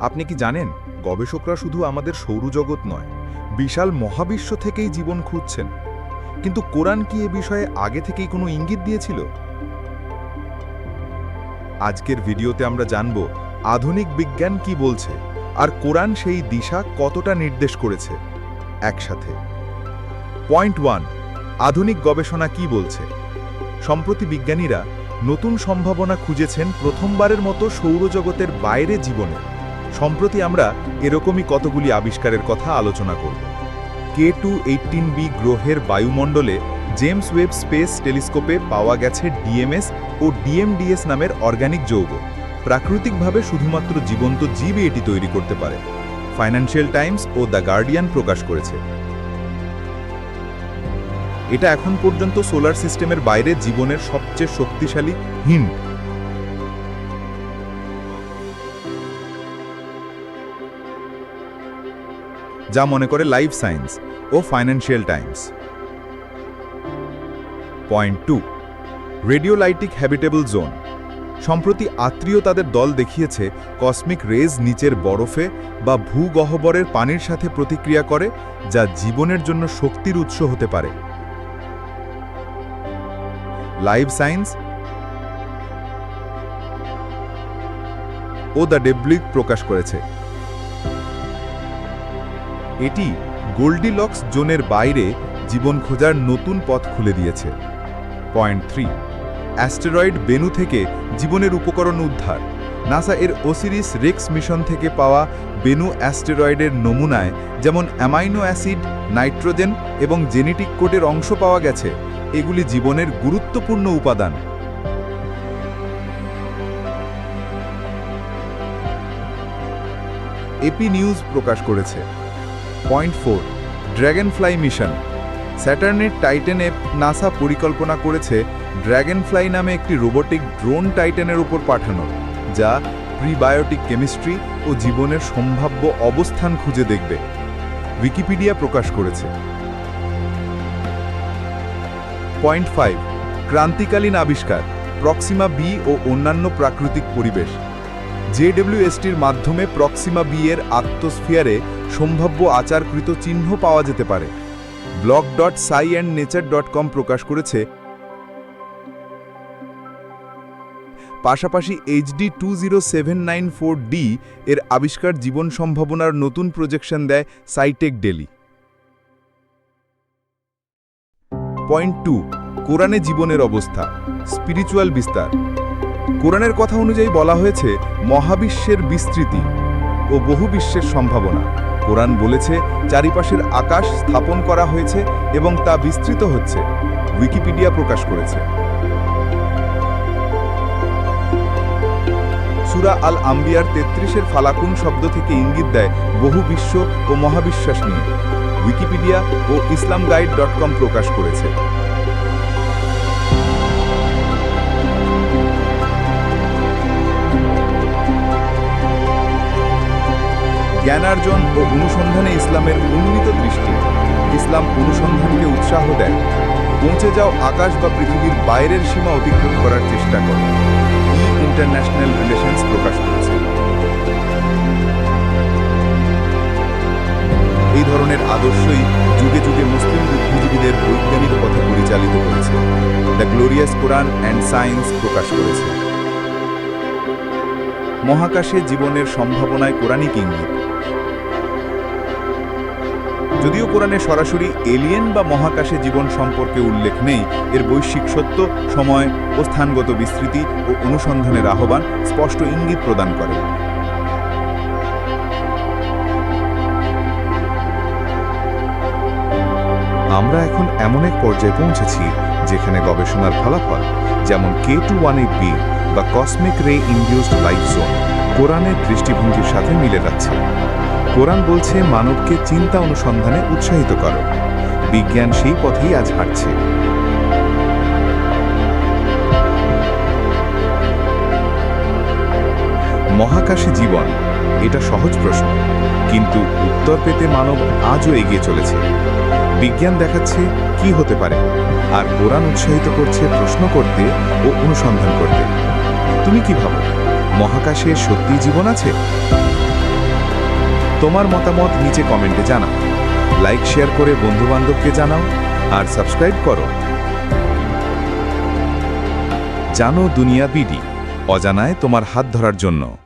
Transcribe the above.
আপনি কি জানেন, গবেষকরা শুধু আমাদের সৌরজগৎ নয়, বিশাল মহাবিশ্ব থেকেই জীবন খুঁজছেন। কিন্তু কোরআন কি এ বিষয়ে আগে থেকেই কোনো ইঙ্গিত দিয়েছিল? আজকের ভিডিওতে আমরা জানব, আধুনিক বিজ্ঞান কি বলছে, আর কোরআন সেই দিশা কতটা নির্দেশ করেছে। একসাথে। পয়েন্ট ওয়ান, আধুনিক গবেষণা কি বলছে? সম্প্রতি বিজ্ঞানীরা নতুন সম্ভাবনা খুঁজেছেন প্রথমবারের মতো সৌরজগতের বাইরে জীবনে। সম্প্রতি আমরা এরকমই কতগুলি আবিষ্কারের কথা আলোচনা করব। কে টু এইটিন বি গ্রহের বায়ুমণ্ডলে জেমস ওয়েব স্পেস টেলিস্কোপে পাওয়া গেছে ডিএমএস ও ডিএমডিএস নামের অর্গানিক যৌগ। প্রাকৃতিকভাবে শুধুমাত্র জীবন্ত জীবই এটি তৈরি করতে পারে। ফাইন্যান্সিয়াল টাইমস ও দ্য গার্ডিয়ান প্রকাশ করেছে। এটা এখন পর্যন্ত সোলার সিস্টেমের বাইরে জীবনের সবচেয়ে শক্তিশালী হিন্ট যা মনে করে লাইফ সায়েন্স ও Financial Times. Point two, radiolytic habitable zone. সম্প্রতি আত্মীয় তাদের দল দেখিয়েছে, কসমিক রেজ নিচের বরফে বা ভূগহ্বরের পানির সাথে প্রতিক্রিয়া করে, যা জীবনের জন্য শক্তির উৎস হতে পারে। লাইভ সায়েন্স ও দ্য ডেবলিক প্রকাশ করেছে। এটি গোল্ডিলক্স জোনের বাইরে জীবন খোঁজার নতুন পথ খুলে দিয়েছে। পয়েন্ট থ্রি, অ্যাস্টেরয়েড বেনু থেকে জীবনের উপকরণ উদ্ধার। নাসা এর ওসিরিস রেক্স মিশন থেকে পাওয়া বেনু অ্যাস্টেরয়েডের নমুনায় যেমন অ্যামাইনো অ্যাসিড, নাইট্রোজেন এবং জেনেটিক কোডের অংশ পাওয়া গেছে, এগুলি জীবনের গুরুত্বপূর্ণ উপাদান। এপি নিউজ প্রকাশ করেছে। Point four Dragonfly mission. স্যাটার্নের Titan এপ নাসা পরিকল্পনা করেছে ড্র্যাগনফ্লাই নামে একটি রোবোটিক ড্রোন টাইটেনের উপর পাঠানো, যা প্রিবায়োটিক কেমিস্ট্রি ও জীবনের সম্ভাব্য অবস্থান খুঁজে দেখবে, উইকিপিডিয়া প্রকাশ করেছে। পয়েন্ট ফাইভ, ক্রান্তিকালীন আবিষ্কার, প্রক্সিমা বি ও অন্যান্য প্রাকৃতিক পরিবেশ। জেডব্লিউএসটির মাধ্যমে প্রক্সিমা বি এর আত্মস্ফিয়ারে সম্ভাব্য আচারকৃত চিহ্ন পাওয়া যেতে পারে। Blog dot sci and nature dot com প্রকাশ করেছে। পাশাপাশি HD two zero seven nine four D এর আবিষ্কার জীবন সম্ভাবনার নতুন প্রজেকশন দেয় সাইটেক ডেলি। পয়েন্ট টু, কোরআনে জীবনের অবস্থা স্পিরিচুয়াল বিস্তার। কোরআনের কথা অনুযায়ী বলা হয়েছে, মহাবিশ্বের বিস্তৃতি ও বহু বিশ্বের সম্ভাবনা। কোরআন বলেছে, চারিপাশের আকাশ স্থাপন করা হয়েছে এবং তা বিস্তৃত হচ্ছে। উইকিপিডিয়া প্রকাশ করেছে। সুরা আল আম্বিয়ার তেত্রিশের ফালাকুন শব্দ থেকে ইঙ্গিত দেয়, বহু বিশ্ব ও মহাবিশ্বাস নিয়ে। উইকিপিডিয়া ও ইসলাম গাইড ডট কম প্রকাশ করেছে। জ্ঞানার্জন ও অনুসন্ধানে ইসলামের উন্নীত দৃষ্টি। ইসলাম অনুসন্ধানকে উৎসাহ দেয়। পৌঁছে যাও আকাশ বা পৃথিবীর বাইরের সীমা অতিক্রম করার চেষ্টা করে। ই ইন্টারন্যাশনাল রিলেশনস প্রকাশ করেছে। এই ধরনের আদর্শই যুগে যুগে মুসলিম বুদ্ধিজীবীদের বৈজ্ঞানিক পথে পরিচালিত করেছে the glorious Quran and science প্রকাশ করেছে। মহাকাশে জীবনের সম্ভাবনায় কোরআনিক ইঙ্গিত যদিও কোরআনে সরাসরি এলিয়েন বা মহাকাশে জীবন সম্পর্কে উল্লেখ নেই, এর বৈশ্বিক সত্য, সময় ও স্থানগত বিস্তৃতি ও অনুসন্ধানের আহ্বান স্পষ্ট ইঙ্গিত প্রদান করে। আমরা এখন এমন এক পর্যায়ে পৌঁছেছি, যেখানে গবেষণার ফলাফল, যেমন K two one eight B বা cosmic ray induced life zone কোরআনের দৃষ্টিভঙ্গির সাথে মিলে যাচ্ছে। কোরআন বলছে, মানবকে চিন্তা অনুসন্ধানে উৎসাহিত করো। বিজ্ঞান সেই পথেই আজ হাঁটছে। মহাকাশে জীবন, এটা সহজ প্রশ্ন। কিন্তু উত্তর পেতে মানব আজও এগিয়ে চলেছে। বিজ্ঞান দেখাচ্ছে কি হতে পারে, আর কোরআন উৎসাহিত করছে প্রশ্ন করতে ও অনুসন্ধান করতে। তুমি কি ভাবো, মহাকাশে সত্যি জীবন আছে? তোমার মতামত নিচে কমেন্টে জানাও। লাইক, শেয়ার করে বন্ধুবান্ধবকে জানাও আর সাবস্ক্রাইব করো। জানো দুনিয়া বিডি, অজানায় তোমার হাত ধরার জন্য।